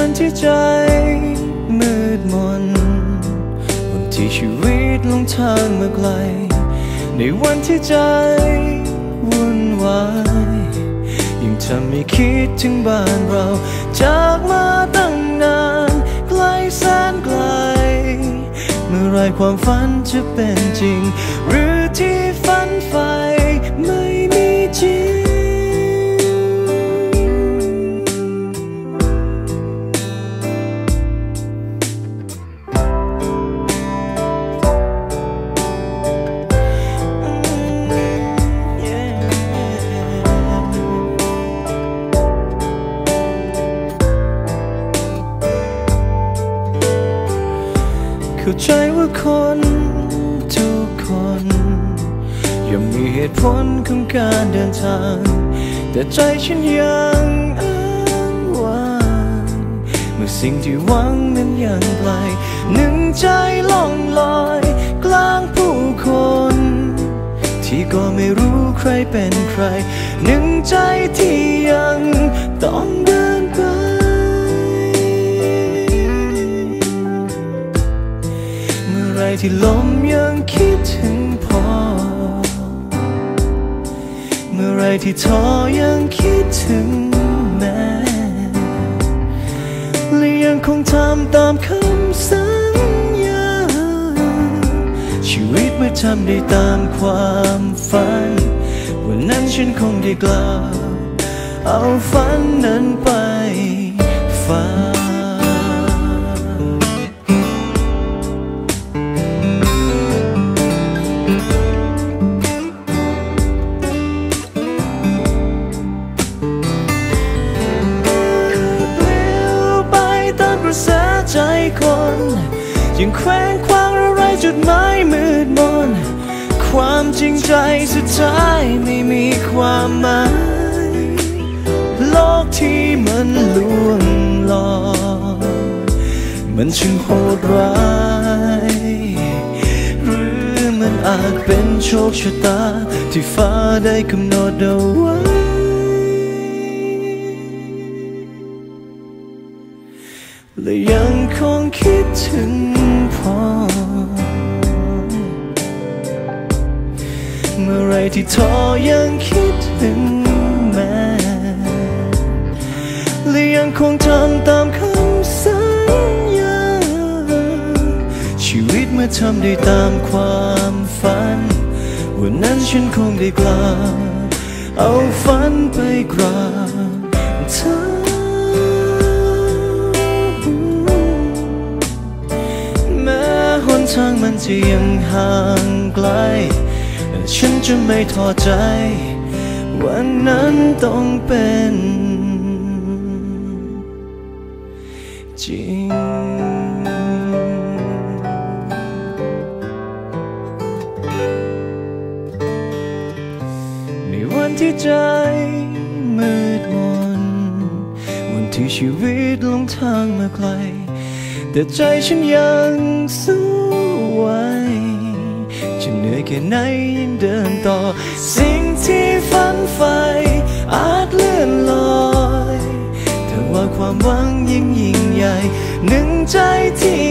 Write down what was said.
วันที่ใจมืดมน วันที่ชีวิตลงทางเมาไกล ในวันที่ใจวุ่นวายยิ่งทำให้คิดถึงบ้านเรา จากมาตั้งนาน ไกลแสนไกล เมื่อไรความฝันจะเป็นจริง หรือที่ฝันใฝ่ เข้าใจว่าคนทุกคนย่อมมีเหตุผลของการเดินทาง แต่ใจฉันยังอ้างว้างเมื่อสิ่งที่หวังนั้นยังไกลหนึ่งใจล่องลอยกลางผู้คน ที่ก็ไม่รู้ใครเป็นใคร หนึ่งใจที่ยังต้องเดิน ที่ลมยังคิดถึงพอเมื่อไรที่ท้อยังคิดถึงแม่และยังคงทำตามคำสัญญา ชีวิตเมื่อทำได้ตามความฝัน วันนั้นฉันคงได้กล่าว เอาฝันนั้นไปฝัน ยังแคว้งคว้างอะไรจุดหมายมืดมน ความจริงใจสุดท้ายไม่มีความหมาย โลกที่มันลวงหลอกมันช่างโหดร้ายหรือมันอาจเป็นโชคชะตา ที่ฟ้าได้กำหนดเอาไว้และยังคงคิดถึง เมื่อไรที่ท้อยังคิดถึงแม่และยังคงทำตามคำสัญญา ชีวิตเมื่อทำได้ตามความฝัน วันนั้นฉันคงได้กล่าวเอาฝันไปกราบเธอแม้หนทางมันจะยังห่างไกล ฉันจะไม่ท้อใจ วันนั้นต้องเป็น จริงในวันที่ใจมืดมน วันที่ชีวิตลงทางมาไกล แต่ใจฉันยังสู้ไหวจะเหนื่อย แค่ไหนยังเดินต่อ สิ่งที่ฝันใฝ่อาจเลื่อนลอยแต่ว่าความหวังยิ่งยิ่งใหญ่หนึ่งใจที่